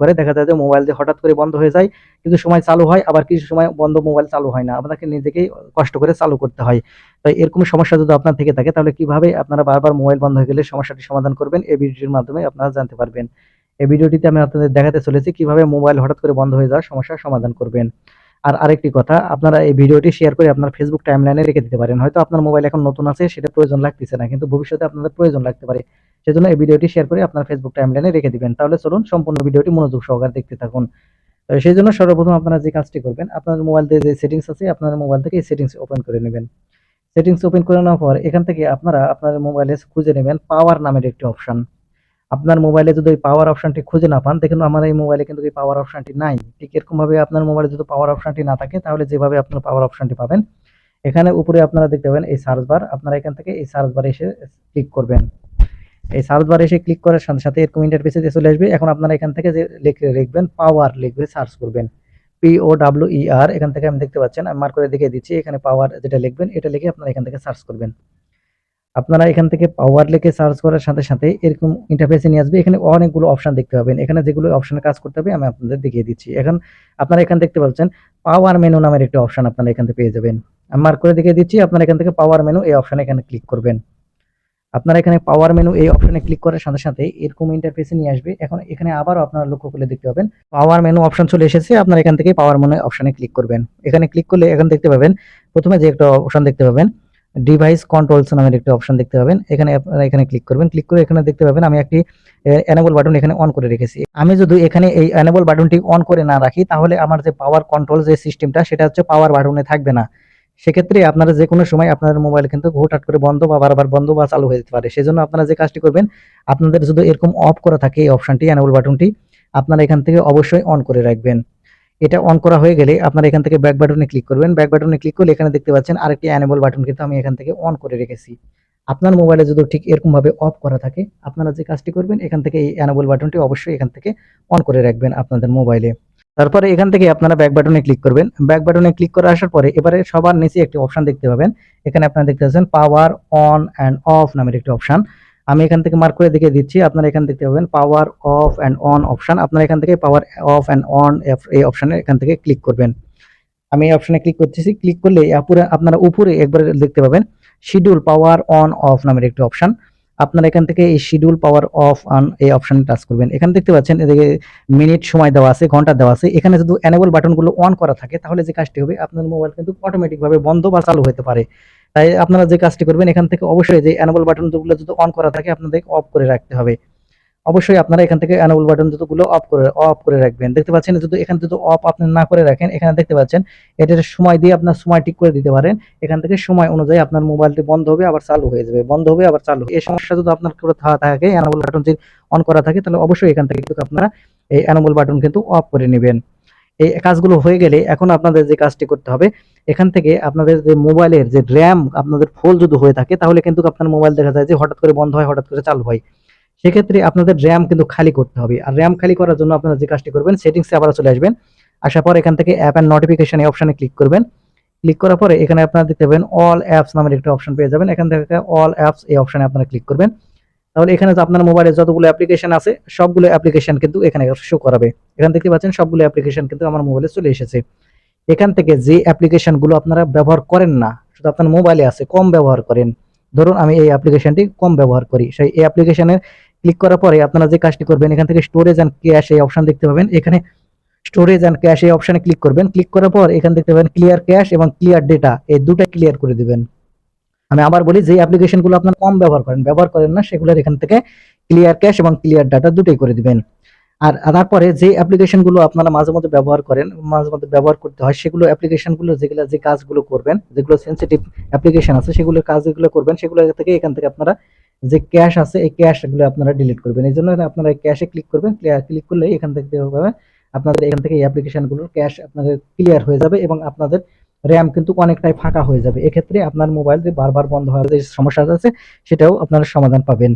করে দেখা যায় যে মোবাইল দিয়ে হঠাৎ করে বন্ধ হয়ে যায়, কিছু সময় চালু হয়, আবার কিছু সময় বন্ধ মোবাইল চালু হয় না। আপনাকে নিজেকেই কষ্ট করে চালু করতে হয়। তো এরকম সমস্যা যদি আপনার থেকে থাকে, তাহলে কীভাবে আপনারা বারবার মোবাইল বন্ধ হয়ে গেলে সমস্যাটি সমাধান করবেন, এই ভিডিওটির মাধ্যমে আপনারা জানতে পারবেন। এই ভিডিওটিতে আমি আপনাদের দেখাতে চলেছি কীভাবে মোবাইল হঠাৎ করে বন্ধ হয়ে যাওয়ার সমস্যার সমাধান করবেন। আর আরেকটি কথা, আপনারা এই ভিডিওটি শেয়ার করে আপনার ফেসবুক টাইমলাইনে রেখে দিতে পারেন। হয়তো আপনার মোবাইল এখন নতুন আছে, সেটা প্রয়োজন লাগতেছে না, কিন্তু ভবিষ্যতে আপনাদের প্রয়োজন লাগতে পারে। সেজন্য এই ভিডিওটি শেয়ার করে আপনার ফেসবুক টাইমলাইনে রেখে দিবেন। তাহলে চলুন সম্পূর্ণ ভিডিওটি মনোযোগ সহকারে দেখতে থাকুন। সেই জন্য সর্বপ্রথম আপনারা যে কাজটি করবেন আপনার মোবাইল দিয়ে যে সেটিংস আছে আপনার মোবাইল থেকে এই সেটিংস ওপেন করে নেবেন। সেটিংস ওপেন করে নেওয়ার পর এখান থেকে আপনারা আপনার মোবাইলে খুঁজে নেবেন পাওয়ার নামের একটি অপশন আপনার মোবাইলে যদি ওই পাওয়ার অপশনটি খুঁজে না পান, দেখুন আমার এই মোবাইলে কিন্তু এই পাওয়ার অপশনটি নাই। ঠিক এরকম ভাবে আপনার মোবাইলে যদি পাওয়ার অপশনটি না থাকে, তাহলে যেভাবে আপনার পাওয়ার অপশনটি পাবেন, এখানে উপরে আপনারা দেখতে পাবেন এই সার্চ বার আপনারা এখান থেকে এই সার্চ বারে এসে ক্লিক করবেন। এই সার্চ বারে এসে ক্লিক করার সাথে সাথে এরকম ইন্টারফেসে চলে আসবে। এখন আপনারা এখান থেকে যে লিখে লিখবেন পাওয়ার লিখবে সার্চ করবেন। পি ও ডাব্লিউ ই আর এখান থেকে আমি দেখতে পাচ্ছেন, আমি মার্ক করে দেখিয়ে দিচ্ছি, এখানে পাওয়ার যেটা লিখবেন, এটা লিখে আপনারা এখান থেকে সার্চ করবেন। আপনারা এখান থেকে পাওয়ার লিখে সার্চ করার সাথে সাথে এরকম ইন্টারফেসে নিয়ে আসবে। এখানে অনেকগুলো অপশন দেখতে পাবেন। এখানে যেগুলো অপশনে কাজ করতে হবে, আমি আপনাদের দেখিয়ে দিচ্ছি। এখন আপনারা এখান দেখতে পাচ্ছেন পাওয়ার মেনু নামের একটা অপশন আপনারা এখান থেকে পেয়ে যাবেন। আমি মার্ক করে দেখিয়ে দিচ্ছি, আপনারা এখান থেকে পাওয়ার মেনু এই অপশনে এখানে ক্লিক করবেন। আপনারা এখানে পাওয়ার মেনু এই অপশনে ক্লিক করার সাথে সাথে এরকম ইন্টারফেসে নিয়ে আসবে। এখন এখানে আবারও আপনারা লক্ষ্য করলে দেখতে পাবেন পাওয়ার মেনু অপশন চলে এসেছে, আপনারা এখান থেকে পাওয়ার মেনু অপশনে ক্লিক করবেন। এখানে ক্লিক করলে এখন দেখতে পাবেন, প্রথমে যে একটা অপশন দেখতে পাবেন ডিভাইস কন্ট্রোলস নামের একটা অপশন দেখতে পাবেন। এখানে আপনারা এখানে ক্লিক করবেন ক্লিক করে এখানে দেখতে পাবেন আমি একটি এনেবল বাটন এখানে অন করে রেখেছি। আমি যদি এখানে এই এনেবল বাটনটি অন করে না রাখি, তাহলে আমার যে পাওয়ার কন্ট্রোল যে সিস্টেমটা সেটা হচ্ছে পাওয়ার বাটনে থাকবে না। সেক্ষেত্রে আপনারা যে কোনো সময় আপনাদের মোবাইল কিন্তু হুটহাট করে বন্ধ বা বারবার বন্ধ বা চালু হয়ে যেতে পারে। সেজন্য আপনারা যে কাজটি করবেন, আপনাদের যদি এরকম অফ করা থাকে এই অপশনটি এনেবল বাটনটি আপনারা এখান থেকে অবশ্যই অন করে রাখবেন। এটা অন করা হয়ে গেলে আপনারা এখান থেকে ব্যাক বাটনে ক্লিক করবেন। ব্যাক বাটনে ক্লিক করলে এখানে দেখতে পাচ্ছেন আরেকটি এনেবল বাটন কিন্তু আমি এখান থেকে অন করে রেখেছি। আপনার মোবাইলে যদি ঠিক এরকমভাবে অফ করা থাকে, আপনারা যে কাজটি করবেন, এখান থেকে এই এনেবল বাটনটি অবশ্যই এখান থেকে অন করে রাখবেন আপনাদের মোবাইলে তারপরে এখান থেকে আপনারা ব্যাক বাটনে ক্লিক করবেন। ব্যাক বাটনে ক্লিক করে আসার পরে এবারে সবার নিচে একটি অপশন দেখতে পাবেন। এখানে আপনারা দেখতে পাচ্ছেন পাওয়ার অন অ্যান্ড অফ নামের একটি অপশন আমি এখান থেকে মার্ক করে দেখিয়ে দিচ্ছি, আপনারা এখান দেখতে পাবেন power off and on option আপনারা এখান থেকে পাওয়ার অফ অ্যান্ড অন এই অপশনে এখান থেকে ক্লিক করবেন। আমি এই অপশনে ক্লিক করতেছি। ক্লিক করলে আপনারা উপরে একবার দেখতে পাবেন শিডিউল পাওয়ার অন অফ নামের একটি অপশন আপনারা এখান থেকে এই শিডিউল পাওয়ার অফ অন এই অপশানে টাচ করবেন। এখানে দেখতে পাচ্ছেন, এদিকে মিনিট সময় দেওয়া আছে, ঘণ্টা দেওয়া আছে। এখানে যদি এনেবল বাটনগুলো অন করা থাকে, তাহলে যে কাজটি হবে, আপনার মোবাইল কিন্তু অটোমেটিকভাবে বন্ধ বা চালু হতে পারে। তাই আপনারা যে কাজটি করবেন, এখান থেকে অবশ্যই যে অ্যানেবল বাটনগুলো যদি অন করা থাকে আপনাদের অফ করে রাখতে হবে। অবশ্যই আপনারা এখান থেকে এনেবল বাটন যতগুলো অফ করে অফ করে রাখবেন। দেখতে পাচ্ছেন যদি এখানে যদি অফ আপনি না করে রাখেন, এখানে দেখতে পাচ্ছেন, এটার সময় দিয়ে আপনার সময় ঠিক করে দিতে পারেন। এখান থেকে সময় অনুযায়ী আপনার মোবাইলটি বন্ধ হবে, আবার চালু হয়ে যাবে। বন্ধ হবে, আবার চালু। এই সমস্যা যদি আপনার থা- থাকে এনেবল বাটন যদি অন করা থাকে, তাহলে অবশ্যই এখান থেকে কিন্তু আপনারা এই এনেবল বাটন কিন্তু অফ করে নেবেন। এই কাজগুলো হয়ে গেলে এখন আপনাদের যে কাজটি করতে হবে, এখান থেকে আপনাদের যে মোবাইলের যে র্যাম আপনাদের ফুল যদি হয়ে থাকে, তাহলে কিন্তু আপনার মোবাইল দেখা যায় যে হঠাৎ করে বন্ধ হয়, হঠাৎ করে চালু হয়। সেক্ষেত্রে আপনাদের র্যাম কিন্তু খালি করতে হবে। আর র্যাম খালি করার জন্য আপনারা যে কাজটি করবেন সেটিংসে আবার চলে আসবেন। আসার পর এখান থেকে অ্যাপ অ্যান্ড নোটিফিকেশন এই অপশনে ক্লিক করবেন। ক্লিক করার পরে এখানে আপনারা দেখতে পাবেন অল অ্যাপস নামের একটা অপশন পেয়ে যাবেন। এখান থেকে অল অ্যাপস এই অপশনে আপনারা ক্লিক করবেন। তাহলে এখানে আপনার মোবাইলে যতগুলো অ্যাপ্লিকেশন আছে, সবগুলো অ্যাপ্লিকেশন কিন্তু এখানে শো করাবে। এখানে দেখতে পাচ্ছেন সবগুলো অ্যাপ্লিকেশন কিন্তু আমার মোবাইলে চলে এসেছে। এখান থেকে যে অ্যাপ্লিকেশনগুলো আপনারা ব্যবহার করেন না, শুধু আপনার মোবাইলে আছে, কম ব্যবহার করেন। ধরুন আমি এই অ্যাপ্লিকেশনটি কম ব্যবহার করি। সেই এই অ্যাপ্লিকেশনে ক্লিক করার পরে আপনারা যে কাজটি করবেন, এখান থেকে স্টোরেজ অ্যান্ড ক্যাশ এই অপশন দেখতে পাবেন। এখানে স্টোরেজ অ্যান্ড ক্যাশ এই অপশনে ক্লিক করবেন। ক্লিক করার পর এখান দেখতে পাবেন ক্লিয়ার ক্যাশ এবং ক্লিয়ার ডেটা এই দুটো ক্লিয়ার করে দিবেন। আমি আবার বলি যে অ্যাপ্লিকেশনগুলো আপনার কম ব্যবহার করেন ব্যবহার করেন না, সেগুলোর এখান থেকে ক্লিয়ার ক্যাশ এবং ক্লিয়ার ডাটা দুটোই করে দিবেন। আর তারপরে যে অ্যাপ্লিকেশনগুলো আপনারা মাঝে মধ্যে ব্যবহার করেন, মাঝে মধ্যে ব্যবহার করতে হয়, সেগুলো অ্যাপ্লিকেশনগুলো যেগুলো, যে কাজগুলো করবেন, যেগুলো সেন্সিটিভ অ্যাপ্লিকেশন আছে, সেগুলো কাজ যেগুলো করবেন, সেগুলো থেকে এখান থেকে আপনারা যে ক্যাশ আছে, এই ক্যাশগুলো আপনারা ডিলিট করবেন। এই জন্য আপনারা ক্যাশে ক্লিক করবেন ক্লিক করলে এখান থেকে পাবেন আপনাদের এখান থেকে এই অ্যাপ্লিকেশানগুলোর ক্যাশ আপনাদের ক্লিয়ার হয়ে যাবে এবং আপনাদের র্যাম কিন্তু অনেকটাই ফাঁকা হয়ে যাবে। এক্ষেত্রে আপনার মোবাইল যে বারবার বন্ধ হওয়ার যে সমস্যা আছে, সেটাও আপনারা সমাধান পাবেন।